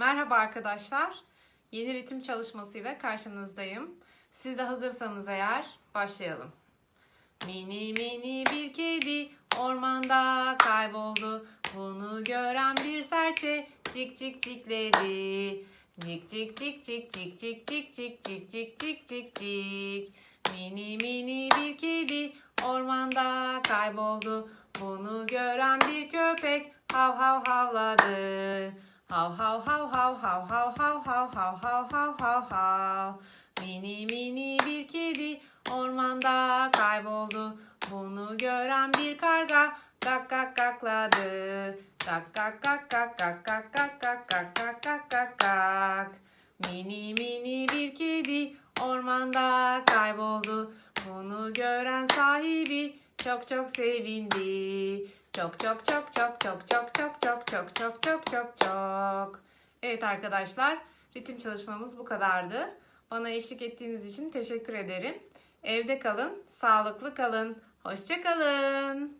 Merhaba arkadaşlar. Yeni ritim çalışmasıyla karşınızdayım. Siz de hazırsanız eğer başlayalım. Mini mini bir kedi ormanda kayboldu. Bunu gören bir serçe cik cik cikledi. Cik cik cik cik cik cik cik cik cik cik cik cik cik. Mini mini bir kedi ormanda kayboldu. Bunu gören bir köpek hav hav havladı. Hav. Mini mini bir kedi ormanda kayboldu. Bunu gören bir karga gak gak gakladı. Gak gak gak gak gak gak gak gak gak gak gak gak gak. Mini mini bir kedi ormanda kayboldu. Bunu gören sahibi çok çok sevindi. Çok çok çok çok çok çok çok çok çok çok çok çok çok. Evet arkadaşlar, ritim çalışmamız bu kadardı. Bana eşlik ettiğiniz için teşekkür ederim. Evde kalın, sağlıklı kalın. Hoşça kalın.